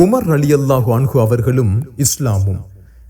Umar அலி அல்லாஹு அன்ஹு அவர்களும் இஸ்லாமும்.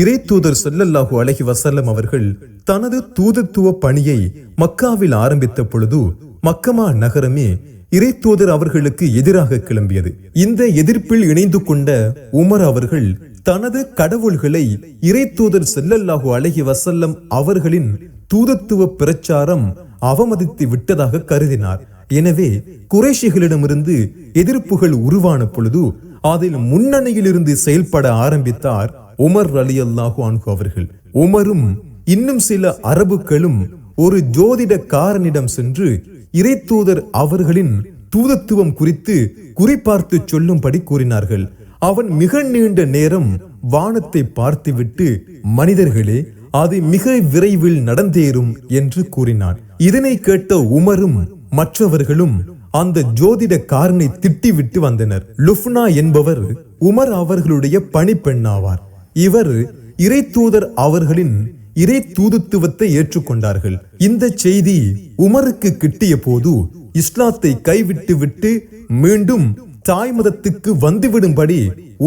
இறை தூதர் ஸல்லல்லாஹு அலஹி வசல்லம் அவர்கள் தனது தூதத்துவ பணியை மக்காவில் ஆரம்பித்த பொழுது மக்கமா நகரமே இறை தூதர் அவர்களுக்கு எதிராக கிளம்பியது. இந்த எதிர்ப்பில் இணைந்து கொண்ட உமர் அவர்கள் தனது கடவுள்களை இறை தூதர் செல்லல்லாஹு அலஹி வசல்லம் அவர்களின் தூதத்துவ பிரச்சாரம் அவமதித்து விட்டதாக கருதினார். எனவே குறைஷிகளிடமிருந்து எதிர்ப்புகள் உருவான பொழுது அதில் முன்னணியிலிருந்து செயல்பட ஆரம்பித்தார் உமர் அலி அல்லாஹு அன்ஹு அவர்கள். உமரும் இன்னும் சில அரபுக்களும் ஒரு ஜோதிடக்காரனிடம் சென்று இறைத்தூதர் அவர்களின் தூதத்துவம் குறித்து குறிப்பார்த்து சொல்லும்படி கூறினார்கள். அவன் மிக நீண்ட நேரம் வானத்தை பார்த்துவிட்டு மனிதர்களே அது மிக விரைவில் நடந்தேறும் என்று கூறினான். இதனை கேட்ட உமரும் மற்றவர்களும் அந்த ஜோதிடக்காரனை திட்டிவிட்டு வந்தனர். லுஃப்னா என்பவர் உமர் அவர்களுடைய பணிப்பெண்ணாவார். இவர் இறை தூதர் அவர்களின் இறை தூதுத்துவத்தை ஏற்றுக்கொண்டார்கள். இந்த செய்தி உமருக்கு கிட்டிய போது இஸ்லாத்தை கைவிட்டு விட்டு மீண்டும் தாய் மதத்துக்கு வந்துவிடும்படி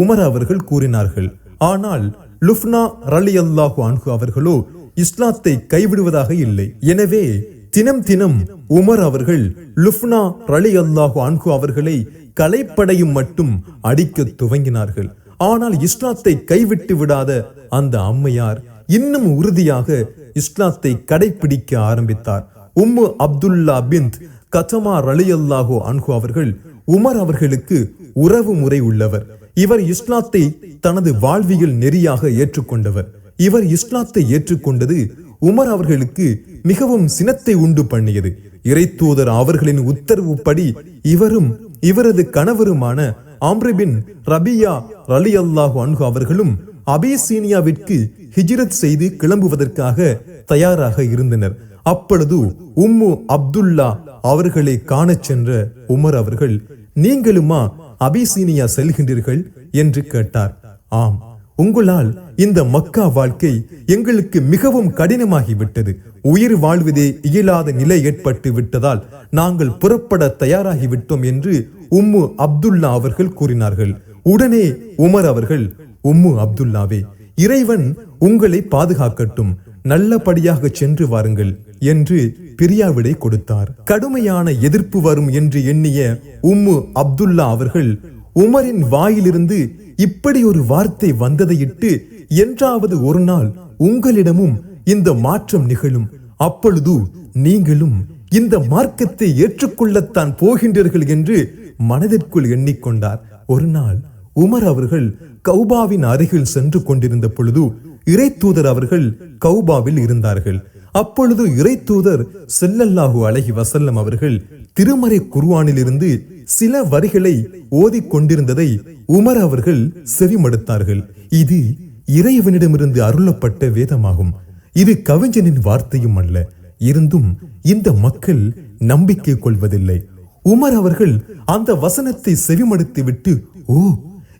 உமர் அவர்கள் கூறினார்கள். ஆனால் லுஃப்னா ரலி அல்லாஹு அன்ஹு அவர்களோ இஸ்லாத்தை கைவிடுவதாக இல்லை. எனவே தினம் தினம் உமர் அவர்கள் லுஃப்னா ரலி அல்லாஹு அன்கு அவர்களை கலைப்படையும் மட்டும் அடிக்க துவங்கினார்கள். ஆனால் இஸ்லாத்தை கைவிட்டு விடாத அந்த அம்மையார் இன்னும் உறுதியாக இஸ்லாத்தை கடைபிடிக்க ஆரம்பித்தார். உம்மு அப்துல்லா பிந்த் கத்தமா ரலி அல்லாஹு அன்கு அவர்கள் உமர் அவர்களுக்கு உறவு முறை உள்ளவர். இவர் இஸ்லாத்தை தனது வாழ்வியல் நெறியாக ஏற்றுக்கொண்டவர். இவர் இஸ்லாத்தை ஏற்றுக்கொண்டது உமர் அவர்களுக்கு மிகவும் சினத்தை உண்டு பண்ணியது. இறைத்தூதர் அவர்களின் உத்தரவுப்படி இவரும் இவரது கணவருமான ஆம்ரிபின் ரபியா ரலி அல்லாஹு அன்ஹு அவர்களும் அபேசீனியாவிற்கு ஹிஜ்ரத் செய்து கிளம்புவதற்காக தயாராக இருந்தனர். அப்பொழுது உம்மு அப்துல்லா அவர்களை காணச் சென்ற உமர் அவர்கள் நீங்களுமா அபிசீனியா செல்கின்றீர்கள்? என்று கேட்டார். ஆம். உங்களால் இந்த மக்கா வாழ்க்கை எங்களுக்கு மிகவும் கடினமாகிவிட்டது. உயிர் வாழ்வதே இயலாத நிலை ஏற்பட்டு விட்டதால் நாங்கள் புறப்பட தயாராகிவிட்டோம் என்று உம்மு அப்துல்லா அவர்கள் கூறினார்கள். உடனே உமர் அவர்கள் உம்மு அப்துல்லாவே இறைவன் உங்களை பாதுகாக்கட்டும். நல்லபடியாக சென்று வாருங்கள் என்று பிரியாவிடை கொடுத்தார். கடுமையான எதிர்ப்பு வரும் என்று எண்ணிய உம்மு அப்துல்லா அவர்கள் உமரின் வாயிலிருந்து இப்படி ஒரு வார்த்தை வந்ததையிட்டு என்றாவது ஒரு நாள் உங்களிடமும் இந்த மாற்றம் நிகழும். அப்பொழுது நீங்களும் இந்த மார்க்கத்தை ஏற்றுக்கொள்ளத்தான் போகின்றீர்கள் என்று மனதிற்குள் எண்ணிக்கொண்டார். ஒரு நாள் உமர் அவர்கள் கௌபாவின் அருகில் சென்று கொண்டிருந்த பொழுது இறை தூதர் அவர்கள் கௌபாவில் இருந்தார்கள். அப்பொழுது இறை தூதர் செல்லல்லாஹு அலைஹி வசல்லம் அவர்கள் திருமறை குருவானிலிருந்து சில வரிகளை ஓதிக் கொண்டிருந்ததை உமர் அவர்கள் செவிமடுத்தார்கள். இது இறைவனிடமிருந்து அருளப்பட்ட வேதமாகும். இது கவிஞனின் வார்த்தையும் அல்ல. இருந்தும் இந்த மக்கள் நம்பிக்கை கொள்வதில்லை. உமர் அவர்கள் அந்த வசனத்தை செவிமடுத்து விட்டு ஓ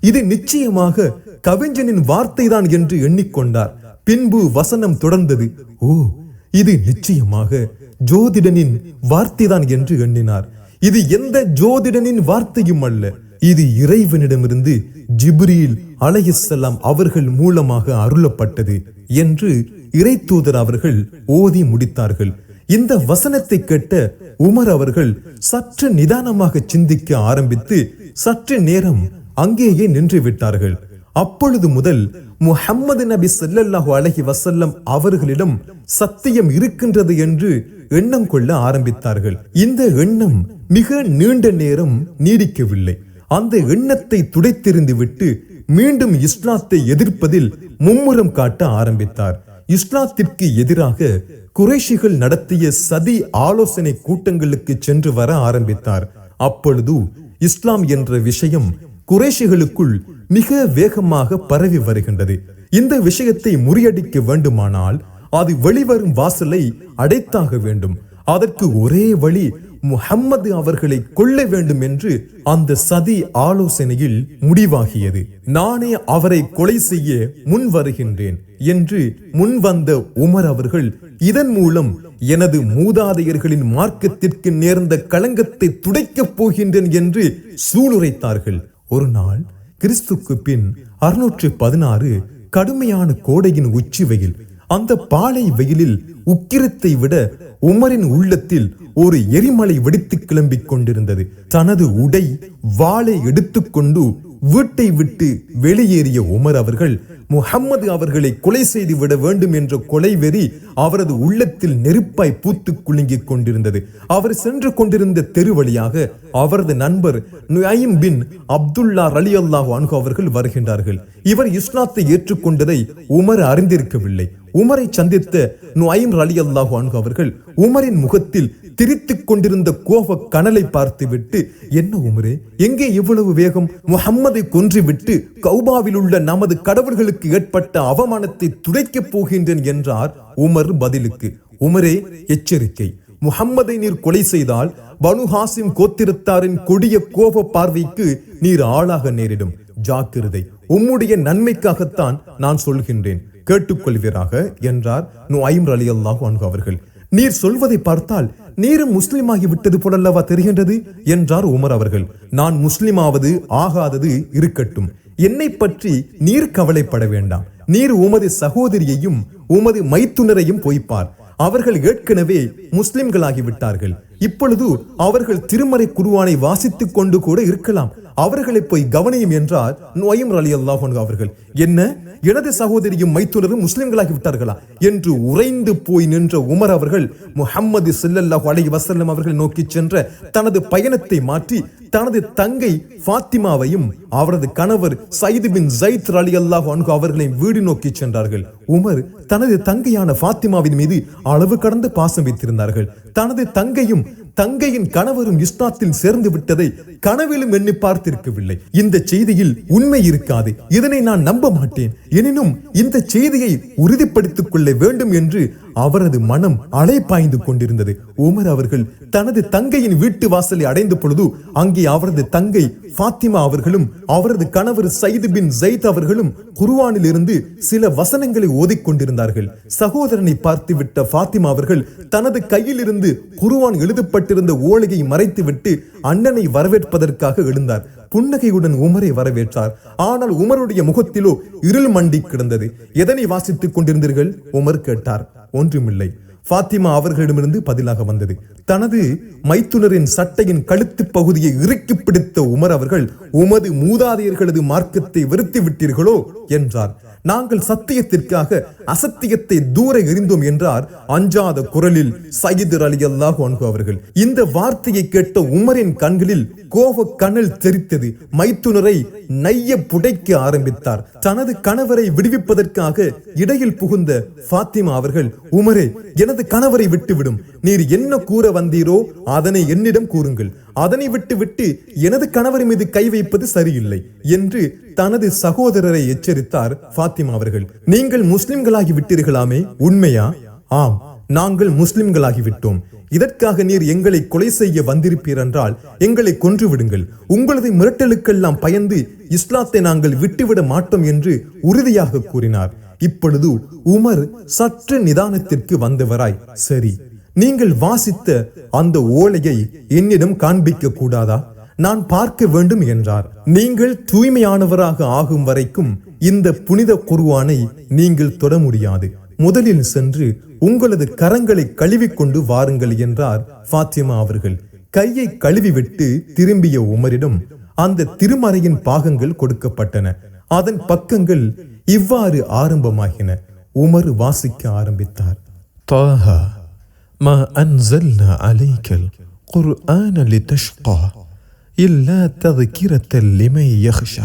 இது நிச்சயமாக கவிஞனின் வார்த்தைதான் என்று எண்ணிக்கொண்டார். பின்பு வசனம் தொடர்ந்தது. ஓ இது நிச்சயமாக ஜோதிடனின் வார்த்தைதான் என்று எண்ணினார். இது எந்த ஜோதிடனின் வார்த்தையும் அல்ல. இது இறைவனிடமிருந்து ஜிப்ரீல் அலையசல்லாம் அவர்கள் மூலமாக அருளப்பட்டது என்று இறை தூதர் அவர்கள் ஓதி முடித்தார்கள். இந்த வசனத்தை கேட்ட உமர் அவர்கள் சற்று நிதானமாக சிந்திக்க ஆரம்பித்து சற்று நேரம் அங்கேயே நின்று விட்டார்கள் அப்பொழுது முதல் முஹம்மது நபி ஸல்லல்லாஹு அலைஹி வசல்லம் அவர்களிடம் சத்தியம் இருக்கின்றது என்று எண்ணம் கொள்ள ஆரம்பித்தார்கள். இந்த எண்ணம் மிக நீண்ட நேரம் நீடிக்கவில்லை. அந்த எண்ணத்தை துடைத்தெறிந்து விட்டு மீண்டும் இஸ்லாத்தை எதிர்ப்பதில் மும்முரம் காட்ட ஆரம்பித்தார். இஸ்லாத்திற்கு எதிராக குறைஷிகள் நடத்திய சதி ஆலோசனை கூட்டங்களுக்கு சென்று வர ஆரம்பித்தார். அப்பொழுது இஸ்லாம் என்ற விஷயம் குறைஷிகளுக்குள் மிக வேகமாக பரவி வருகின்றது. இந்த விஷயத்தை முறியடிக்க வேண்டுமானால் அது வெளிவரும் வாசலை அடைத்தாக வேண்டும். அதற்கு ஒரே வழி முஹம்மது அவர்களை கொல்ல வேண்டும் என்று அந்த சதி ஆலோசனையில் முடிவாகியது. நானே அவரை கொலை செய்ய முன் வருகின்றேன் என்று முன் வந்த உமர் அவர்கள் இதன் மூலம் எனது மூதாதையர்களின் மார்க்கத்திற்கு நேர்ந்த களங்கத்தை துடைக்கப் போகின்றேன் என்று சூளுரைத்தார்கள். ஒரு நாள் கிறிஸ்துக்கு பின் அறுநூற்று பதினாறு கடுமையான கோடையின் உச்சி வெயில் அந்த பாலை வெயிலில் உக்கிரத்தை விட உமரின் உள்ளத்தில் ஒரு எரிமலை வெடித்து கிளம்பிக் கொண்டிருந்தது. தனது உடை வாளை எடுத்துக்கொண்டு வீட்டை விட்டு வெளியேறிய உமர் அவர்கள் முஹம்மது அவர்களை கொலை செய்து விட வேண்டும் என்ற கொலை வெறி அவரது உள்ளத்தில் நெருப்பாய் பூத்து குலுங்கிக் கொண்டிருந்தது. அவர் சென்று கொண்டிருந்த தெரு வழியாக அவரது நண்பர் நுஐம் பின் அப்துல்லா அலி அல்லாஹ் அன்ஹு அவர்கள் வருகின்றார்கள். இவர் இஸ்லாத்தை ஏற்றுக்கொண்டதை உமர் அறிந்திருக்கவில்லை. உமரை சந்தித்த நுஐம் அலி அல்லாஹு அன்ஹு அவர்கள் உமரின் முகத்தில் திரித்துக் கொண்டிருந்த கோப கனலை பார்த்துவிட்டு என்ன உமரே எங்கே இவ்வளவு வேகம் முஹம்மதை கொன்றுவிட்டு கௌபாவில் உள்ள நமது கடவுள்களுக்கு ஏற்பட்ட அவமானத்தை துடைக்கப் போகின்றேன்? என்றார் உமர் பதிலுக்கு. உமரே எச்சரிக்கை. முஹம்மதை நீர் கொலை செய்தால் பனு ஹாசிம் கோத்திரத்தாரின் கொடிய கோப பார்வைக்கு நீர் ஆளாக நேரிடும். ஜாக்கிரதை. உம்முடைய நன்மைக்காகத்தான் நான் சொல்கின்றேன். கேட்டுக்கொள்வீராக என்றார் நுஐம் அலி அல்லாஹு அன்ஹு அவர்கள். நீர் சொல்வதை பார்த்தால் நீரும் முஸ்லிமாகி விட்டது போலல்லவா தெரிகின்றது? என்றார் உமர் அவர்கள். நான் முஸ்லிமாவது ஆகாதது இருக்கட்டும். என்னை பற்றி நீர் கவலைப்பட வேண்டாம். நீர் உமது சகோதரியையும் உமது மைத்துனரையும் பொய்ப்பார். அவர்கள் ஏற்கனவே முஸ்லிம்களாகி விட்டார்கள். இப்பொழுது அவர்கள் திருமறை குருவானை வாசித்துக் கொண்டு கூட இருக்கலாம். அவர்களை போய் கவனியும் என்றார் நோயம் அலி அல்லாஹ் அவர்கள். என்ன? எனது சகோதரியும் மைத்துனரும் முஸ்லிம்களாகி விட்டார்களா? என்று உறைந்து போய் நின்ற உமர் அவர்கள் முஹம்மது சில்லல்லாஹு அலைஹி வசல்லம் அவர்கள் நோக்கி சென்ற தனது பயணத்தை மாற்றி தனது தங்கை ஃபாத்திமாவையும் அவரது கணவர் சைது பின் ஜைத் அலி அல்லாஹ் அன்கு அவர்களை வீடு நோக்கி சென்றார்கள். உமர் தனது தங்கையான ஃபாத்திமாவின் மீது அளவு கடந்து பாசம் வைத்திருந்தார்கள். தனது தங்கையும் தங்கையின் கணவரும் இஸ்லாத்தில் சேர்ந்து விட்டதை கனவிலும் எண்ணி பார்த்திருக்கவில்லை. இந்த செய்தியில் உண்மை இருக்காது. இதனை நான் நம்ப மாட்டேன். எனினும் இந்த செய்தியை உறுதிப்படுத்திக் கொள்ள வேண்டும் என்று அவரது மனம் அலைப்பாய்ந்து கொண்டிருந்தது. உமர் அவர்கள் தனது தங்கையின் வீட்டு வாசலை அடைந்த பொழுது அங்கே அவரது தங்கை ஃபாத்திமா அவர்களும் அவரது கணவர் சைது பின் ஜெயித் அவர்களும் குருவானில் இருந்து சில வசனங்களை ஓதிக்கொண்டிருந்தார்கள். சகோதரனை பார்த்துவிட்ட ஃபாத்திமா அவர்கள் தனது கையில் இருந்து குருவான் எழுதப்பட்டிருந்த ஓலையை மறைத்துவிட்டு அண்ணனை வரவேற்பதற்காக எழுந்தார். புன்னகையுடன் உமரை வரவேற்றார். ஆனால் உமருடைய முகத்திலோ இருள் மண்டி கிடந்தது. எதனை வாசித்துக் கொண்டிருந்தீர்கள்? உமர் கேட்டார். ஒன்றுமில்லை. ஃபாத்திமா அவர்களிடமிருந்து பதிலாக வந்தது. தனது மைத்துனரின் சட்டையின் கழுத்து பகுதியை இறுக்கி பிடித்த உமர் அவர்கள் உமது மூதாதையர்களது மார்க்கத்தை வெறுத்து விட்டீர்களோ? என்றார். நாங்கள் சத்தியத்திற்காக அசத்தியத்தை தூர எறிந்தோம் என்றார் அஞ்சாத குரலில் சயிது அலி அல்லாஹு அன்பு அவர்கள். இந்த வார்த்தையை கேட்ட உமரின் கண்களில் கோப கனல் தெரித்தது. மைத்துனரை நைய புடைக்க ஆரம்பித்தார். தனது கணவரை விடுவிப்பதற்காக இடையில் புகுந்த பாத்திமா அவர்கள் உமரே எனது கணவரை விட்டுவிடும். நீர் என்ன கூற வந்தீரோ அதனை என்னிடம் கூறுங்கள். அதனை விட்டு விட்டு எனது கணவர் மீது கை வைப்பது சரியில்லை என்று தனது சகோதரரை எச்சரித்தார் ஃபாத்திமா அவர்கள். நீங்கள் முஸ்லிம்களாகி விட்டீர்களாமே? உண்மையா? ஆம் நாங்கள் முஸ்லிம்களாகி விட்டோம். இதற்காக நீர் எங்களை கொலை செய்ய வந்திருப்பீர் என்றால் எங்களை கொன்று விடுங்கள் உங்களது மிரட்டலுக்கெல்லாம் பயந்து இஸ்லாத்தை நாங்கள் விட்டுவிட மாட்டோம் என்று உறுதியாக கூறினார். இப்பொழுது உமர் சற்று நிதானத்திற்கு வந்தவராய். சரி நீங்கள் வாசித்த அந்த ஓலையை என்னிடம் காண்பிக்க கூடாதா நான் பார்க்க வேண்டும் என்றார். நீங்கள் தூய்மையானவராக ஆகும் வரைக்கும் இந்த புனித குருவானை நீங்கள் தொட முடியாது. முதலில் சென்று உங்களது கரங்களை கழுவிக்கொண்டு வாருங்கள் என்றார் ஃபாத்திமா அவர்கள். கையை கழுவிவிட்டு திரும்பிய உமரிடம் அந்த திருமறையின் பாகங்கள் கொடுக்கப்பட்டன. அதன் பக்கங்கள் இவ்வாறு ஆரம்பமாகின. உமர் வாசிக்க ஆரம்பித்தார். தாஹா. ما أنزلنا عليك القرآن لتشقى إلا تذكرة لمن يخشى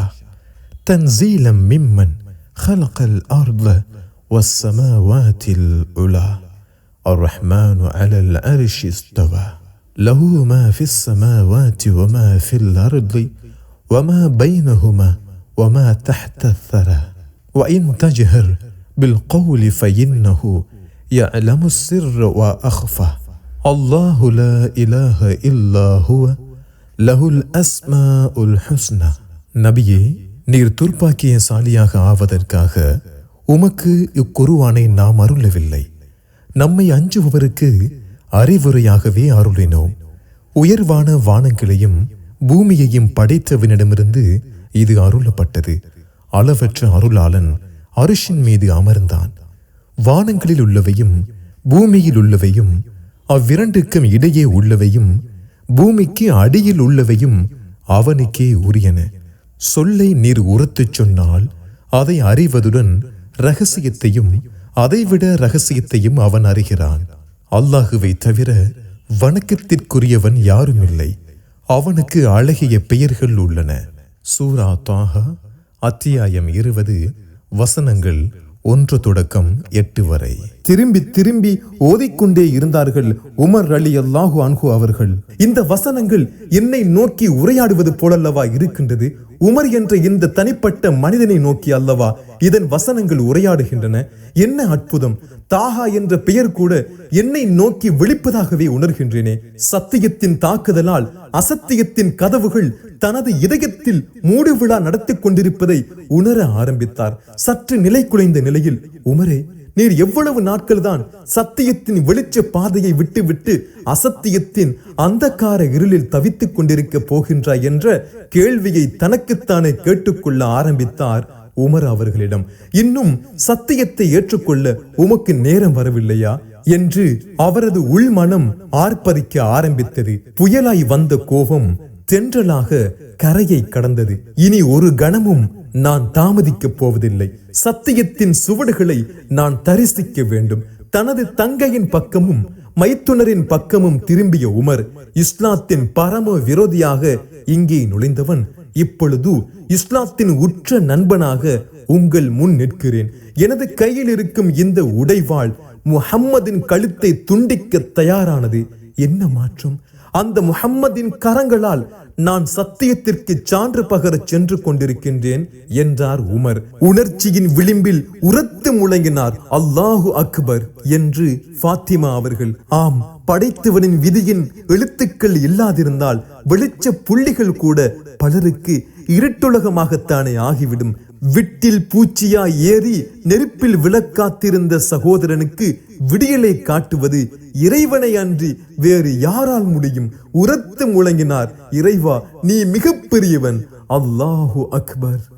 تنزيلا ممن خلق الأرض والسماوات العلى الرحمن على العرش استوى له ما في السماوات وما في الأرض وما بينهما وما تحت الثرى. وإن تجهر بالقول فإنه يعلم السر وأخفى الله لا إله إلا هو له الأسماء الحسنى நபியே நீர் துர்ப்பாக்கியசாலியாக ஆவதற்காக உமக்கு இக்குருவானை நாம் அருளவில்லை நம்மை அஞ்சுபவருக்கு அறிவுரையாகவே அருளினோம் உயர்வான வானங்களையும் பூமியையும் படைத்தவனிடமிருந்து இது அருளப்பட்டது அளவற்ற அருளாளன் அரிசின் மீது அமர்ந்தான் வானங்களில் உள்ளவையும் பூமியில் உள்ளவையும் அவ்விரண்டுக்கும் இடையே உள்ளவையும் பூமிக்கு அடியில் உள்ளவையும் அவனுக்கே உரியன. சொல்லை நீர் உரத்துச் சொன்னால் அதை அறிவதுடன் ரகசியத்தையும் அதைவிட ரகசியத்தையும் அவன் அறிகிறான். அல்லாஹுவை தவிர வணக்கத்திற்குரியவன் யாரும் இல்லை அவனுக்கு அழகிய பெயர்கள் உள்ளன. சூரா தாஹா அத்தியாயம் இருபது வசனங்கள் ஒன்று தொடக்கம் எட்டு வரை. திரும்பி திரும்பி ஓதிக்கொண்டே இருந்தார்கள் உமர் அலி அல்லாஹு அன்ஹு அவர்கள். இந்த வசனங்கள் என்னை நோக்கி உரையாடுவது போலல்லவா இருக்கின்றது? உமர் என்ற இந்த தனிப்பட்ட மனிதனை நோக்கி அல்லவா இதன் வசனங்கள் உரையாடுகின்றன? என்ன அற்புதம்! தாஹா என்ற பெயர் கூட என்னை நோக்கி விழிப்பதாகவே உணர்கின்றேனே. சத்தியத்தின் தாக்குதலால் அசத்தியத்தின் கதவுகள் தனது இதயத்தில் மூடு விழா நடத்திக் கொண்டிருப்பதை உணர ஆரம்பித்தார். சற்று நிலை குலைந்த நிலையில் உமரே நீர் எவ்வளவு நாட்கள் தான் சத்தியத்தின் வெளிச்ச பாதையை விட்டுவிட்டு அசத்தியத்தின் அந்தக்கார இருளில் தவித்துக் கொண்டிருக்க போகின்றாய் என்ற கேள்வியை தனக்குத்தானே கேட்டுக்கொள்ள ஆரம்பித்தார் உமர் அவர்களிடம். இன்னும் சத்தியத்தை ஏற்றுக்கொள்ள உமக்கு நேரம் வரவில்லையா? என்று அவரது உள்மனம் ஆர்ப்பரிக்க ஆரம்பித்தது. புயலாய் வந்த கோபம் தென்றலாக கரையை கடந்தது. இனி ஒரு கணமும் நான் தாமதிக்கப் போவதில்லை. சத்தியத்தின் சுவடுகளை நான் தரிசிக்க வேண்டும். தனது தங்கையின் பக்கமும் மைத்துனரின் பக்கமும் திரும்பிய உமர் இஸ்லாத்தின் பரம விரோதியாக இங்கே நுழைந்தவன். இப்பொழுது இஸ்லாத்தின் உற்ற நண்பனாக உங்கள் முன் நிற்கிறேன். எனது கையில் இருக்கும் இந்த உடைவாள் முஹம்மதின் கழுத்தை துண்டிக்க தயாரானது. என்ன மாற்றம்? அந்த முஹம்மதின் கரங்களால் நான் சத்தியத்திற்கு சான்று பகர சென்று கொண்டிருக்கின்றேன் என்றார் உமர். உணர்ச்சியின் விளிம்பில் உரத்து முழங்கினார் அல்லாஹு அக்பர் என்று ஃபாத்திமா அவர்கள். ஆம் படைத்தவனின் விதியின் எழுத்துக்கள் இல்லாதிருந்தால் வெளிச்ச புள்ளிகள் கூட பலருக்கு இருட்டுலகமாகத்தானே ஆகிவிடும் விட்டில் பூச்சியா ஏறி நெருப்பில் விளக்காத்திருந்த சகோதரனுக்கு விடியலை காட்டுவது இறைவனை அன்றி வேறு யாரால் முடியும்? உரத்து முழங்கினார். இறைவா நீ மிகப்பெரியவன். அல்லாஹு அக்பர்.